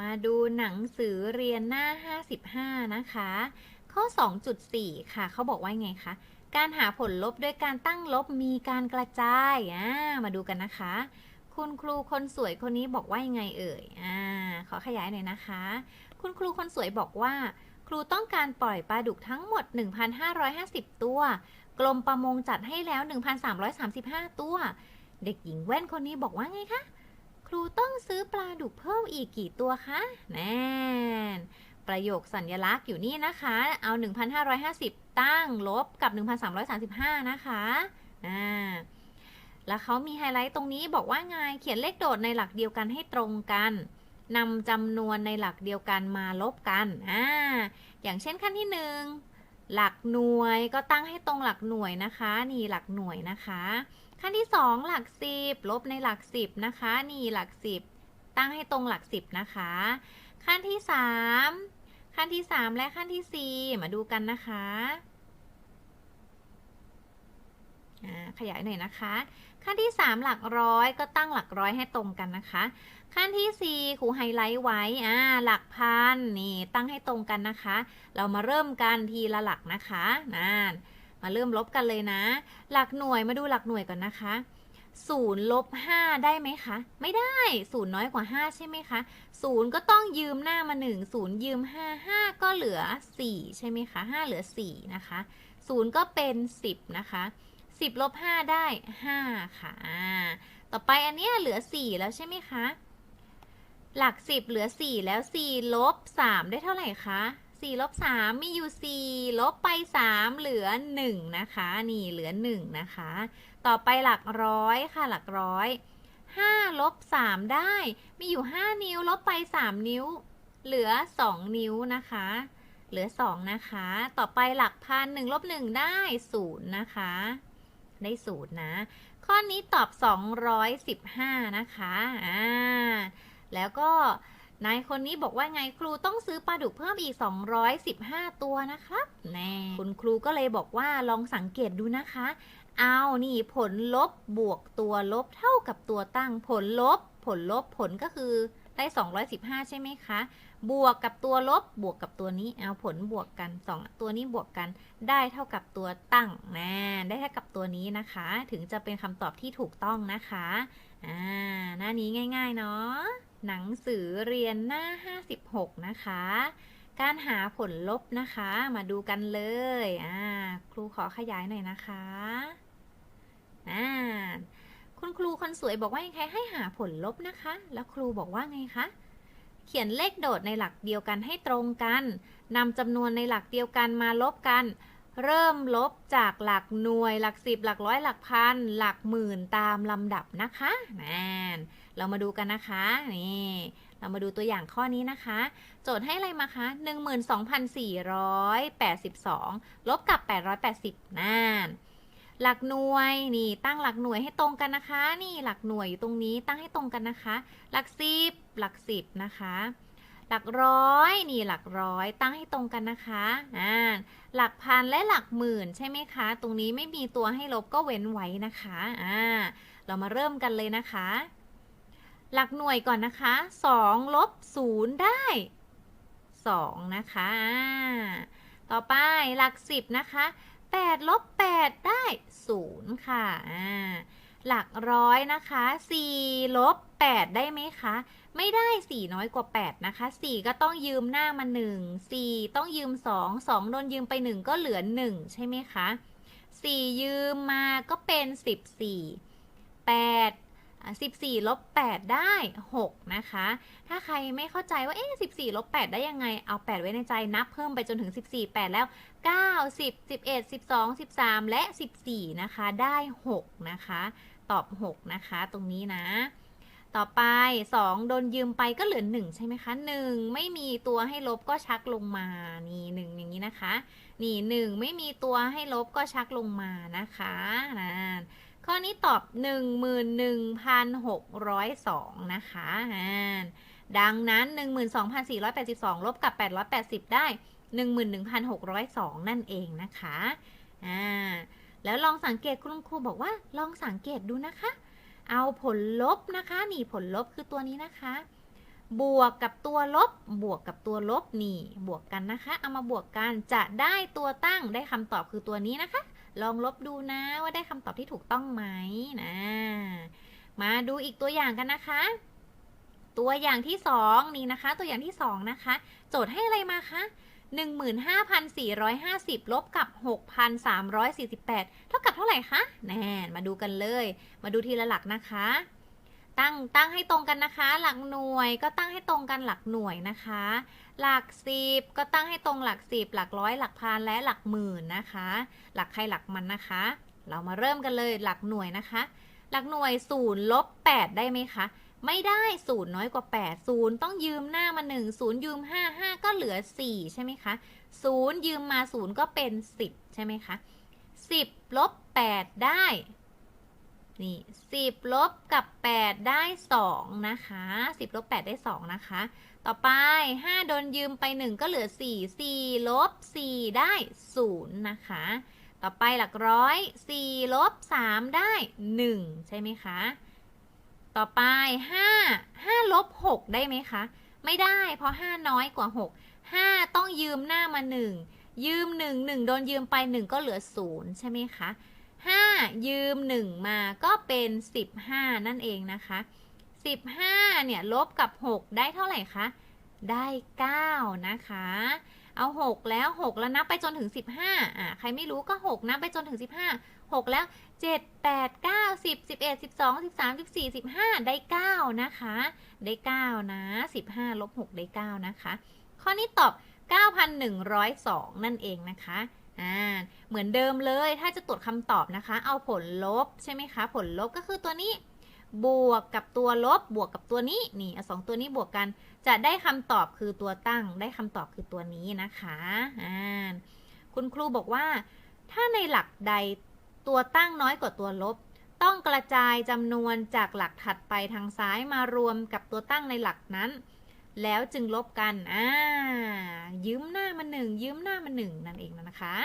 มาดูหนังสือเรียนหน้า 55 นะคะ ข้อ 2.4 ค่ะ เขาบอกว่าไงคะ การหาผลลบด้วยการตั้งลบมีการกระจายอ่ามาดูกันนะคะ คุณครูคนสวยคนนี้บอกว่ายังไงเอ่ยอ่าขอขยายหน่อยนะคะ คุณครูคนสวยบอกว่า ครูต้องการปล่อยปลาดุกทั้งหมด 1,550 ตัว กรมประมงจัดให้แล้ว 1,335 ตัว เด็กหญิงแว่นคนนี้บอกว่าไงคะ ครูต้องซื้อปลาดุกเพิ่มอีกกี่ตัวคะแน่ประโยคสัญญลักษณ์อยู่นี่นะคะ เอา 1,550 ตั้งลบกับ 1,335 นะคะอ่าแล้วเขามีไฮไลท์ตรงนี้บอกว่าไงเขียนเลขโดดในหลักเดียวกันให้ตรงกันนำจำนวนในหลักเดียวกันมาลบกันอ่าอย่างเช่นขั้นที่หนึ่งหลักหน่วยก็ตั้งให้ตรงหลักหน่วยนะคะ นี่หลักหน่วยนะคะ ขั้นที่ 2 หลัก 10 ลบในหลัก 10 นะคะ นี่หลัก 10 ตั้งให้ตรงหลัก 10 นะคะ ขั้นที่ 3 ขั้นที่ 3 และขั้นที่ 4 มาดูกันนะคะขยายหน่อยนะคะ ขั้นที่ 3 หลักร้อยก็ตั้งหลักร้อยให้ตรงกันนะคะ ขั้นที่4ครูไฮไลท์ไว้อ่าหลักพันนี่ตั้งให้ตรงกันนะคะ เรามาเริ่มกันทีละหลักนะคะนั่น มาเริ่มลบกันเลยนะ หลักหน่วยมาดูหลักหน่วยก่อนนะคะศูนย์ลบห้าได้ไหมคะ ไม่ได้ศูนย์น้อยกว่าห้าใช่ไหมคะศูนย์ก็ต้องยืมหน้ามาหนึ่งศูนย์ยืมห้าห้าก็เหลือสี่ใช่ไหมคะห้าเหลือสี่นะคะศูนย์ก็เป็นสิบนะคะสิบลบห้าได้ห้าค่ะอ่าต่อไปอันเนี้ยเหลือสี่แล้วใช่ไหมคะ หลักสิบเหลือสี่แล้วสี่ลบสามได้เท่าไหร่คะ สี่ลบสามมีอยู่สี่ลบไปสามเหลือหนึ่งนะคะ นี่เหลือหนึ่งนะคะ ต่อไปหลักร้อยค่ะหลักร้อยห้าลบสามได้ มีอยู่ห้านิ้ว ลบไปสามนิ้ว เหลือสองนิ้วนะคะ เหลือสองนะคะ ต่อไปหลักพันหนึ่งลบหนึ่งได้ศูนย์นะคะ ได้ศูนย์นะ ข้อนี้ตอบ 215 นะคะ อ่า แล้วก็ นายคนนี้บอกว่าไงครูต้องซื้อปลาดุกเพิ่มอีก 215 ตัวนะครับ แน่คุณครูก็เลยบอกว่าลองสังเกตดูนะคะ เอานี่ผลลบบวกตัวลบเท่ากับตัวตั้ง ผลลบ ผลลบผลก็คือได้ 215 ใช่ไหมคะ บวกกับตัวลบบวกกับตัวนี้ เอาผลบวกกันสองตัวนี้บวกกัน ได้เท่ากับตัวตั้งนะได้เท่ากับตัวนี้นะคะ ถึงจะเป็นคำตอบที่ถูกต้องนะคะ อ่า หน้านี้ง่าย ๆ เนาะ หนังสือเรียนหน้า 56 นะคะ การหาผลลบนะคะ มาดูกันเลย อ่า ครูขอขยายหน่อยนะคะ อ่า คุณครูคนสวยบอกว่ายังไงให้หาผลลบนะคะ แล้วครูบอกว่าไงคะ เขียนเลขโดดในหลักเดียวกันให้ตรงกัน นำจำนวนในหลักเดียวกันมาลบกัน เริ่มลบจากหลักหน่วยหลักสิบหลักร้อยหลักพัน หลักหมื่นตามลำดับนะคะนั่นเรามาดูกันนะคะนี่เรามาดูตัวอย่างข้อนี้นะคะ โจทย์ให้อะไรมาคะ 12,482 ลบกับ 880นั่นหลักหน่วยนี่ตั้งหลักหน่วยให้ตรงกันนะคะ นี่หลักหน่วยอยู่ตรงนี้ตั้งให้ตรงกันนะคะ หลักสิบหลักสิบนะคะ หลักร้อยนี่หลักร้อยตั้งให้ตรงกันนะคะอ่าหลักพันและหลักหมื่นใช่ไหมคะ ตรงนี้ไม่มีตัวให้ลบก็เว้นไว้นะคะอ่าเรามาเริ่มกันเลยนะคะ หลักหน่วยก่อนนะคะ2ลบ0ได้2นะคะต่อไปหลัก 10นะคะ8ลบ8ได้0ค่ะอ่า หลักร้อยนะคะ4ลบ8ได้ไหมคะ ไม่ได้ 4 น้อยกว่า 8 นะคะ 4 ก็ต้องยืมหน้ามา 1 4 ต้องยืม 2 2 โดนยืมไป 1 ก็เหลือ 1 ใช่ไหมคะ 4 ยืมมาก็เป็น 14 8 14ลบ8ได้ 6 นะคะ ถ้าใครไม่เข้าใจว่า เอ๊ะ14ลบ8ได้ยังไง เอา 8 ไว้ในใจ นับเพิ่มไปจนถึง 14 8 แล้ว 9 10 11 12 13 และ 14 นะคะ ได้ 6 นะคะ ตอบ 6 นะคะ ตรงนี้นะ ต่อไป 2 โดนยืมไปก็เหลือ 1 ใช่ไหมคะ 1 ไม่มีตัวให้ลบก็ชักลงมา นี่ 1 อย่างนี้นะคะ นี่ 1 ไม่มีตัวให้ลบก็ชักลงมานะคะนะ ข้อนี้ตอบ 11,602 นะคะดังนั้น 12,482 ลบกับ 880 ได้ 11,602 นั่นเองนะคะอ่าแล้วลองสังเกตคุณครูบอกว่าลองสังเกตดูนะคะ เอาผลลบนะคะ นี่ผลลบคือตัวนี้นะคะ บวกกับตัวลบ บวกกับตัวลบนี่ บวกกันนะคะ เอามาบวกกันจะได้ตัวตั้งได้คำตอบคือตัวนี้นะคะ ลองลบดูนะว่าได้คำตอบที่ถูกต้องไหมนะ มาดูอีกตัวอย่างกันนะคะ ตัวอย่างที่สองนี่นะคะ ตัวอย่างที่สองนะคะ โจทย์ให้อะไรมาคะ15,450 ลบกับ 6,348 เท่ากับเท่าไหร่คะ แน่มาดูกันเลย มาดูทีละหลักนะคะ ตั้งตั้งให้ตรงกันนะคะ หลักหน่วยก็ตั้งให้ตรงกันหลักหน่วยนะคะ หลักสิบก็ตั้งให้ตรงหลักสิบหลักร้อยหลักพันและหลักหมื่นนะคะ หลักใครหลักมันนะคะ เรามาเริ่มกันเลยหลักหน่วยนะคะ หลักหน่วยศูนย์ลบแปดได้ไหมคะไม่ได้ศูนย์น้อยกว่า8ศูนย์ต้องยืมหน้ามา1ศูนย์ยืม 5 5 ก็เหลือ 4 ใช่ไหมคะศูนย์ยืมมาศูนย์ก็เป็น 10 ใช่ไหมคะ10ลบ8ได้ นี่10ลบกับ 8 ได้ 2 นะคะ 10ลบ8ได้ 2 นะคะ ต่อไป 5 โดนยืมไป 1 ก็เหลือ 4 4ลบ4ได้ 0 นะคะ ต่อไปหลักร้อย4ลบ3ได้ 1 ใช่ไหมคะ ต่อไป 5 5ลบ6ได้ไหมคะ ไม่ได้เพราะ 5 น้อยกว่า 6 5 ต้องยืมหน้ามา 1 ยืม 1 1 โดนยืมไป 1 ก็เหลือ 0 ใช่ไหมคะ 5 ยืม 1 มาก็เป็น 15 นั่นเองนะคะ 15 เนี่ยลบกับ 6 ได้เท่าไหร่คะ ได้ 9 นะคะ เอา 6 แล้ว 6 แล้วนับไปจนถึง 15อ่าใครไม่รู้ก็ 6 นับไปจนถึง 15 6 แล้ว 7 8 9 10 11 12 13 14 15 ได้ 9 นะคะ ได้ 9 นะ 15 ลบ 6 ได้ 9 นะคะ ข้อนี้ตอบ 9,102 นั่นเองนะคะอ่าเหมือนเดิมเลยถ้าจะตรวจคำตอบนะคะ เอาผลลบใช่ไหมคะ ผลลบก็คือตัวนี้ บวกกับตัวลบบวกกับตัวนี้นี่เอาสองตัวนี้บวกกัน จะได้คำตอบคือตัวตั้ง ได้คำตอบคือตัวนี้นะคะอ่าคุณครูบอกว่า ถ้าในหลักใดตัวตั้งน้อยกว่าตัวลบ ต้องกระจายจำนวนจากหลักถัดไปทางซ้ายมารวมกับตัวตั้งในหลักนั้น แล้วจึงลบกันอ่ายืมหน้ามาหนึ่งยืมหน้ามาหนึ่งนั่นเองนะคะ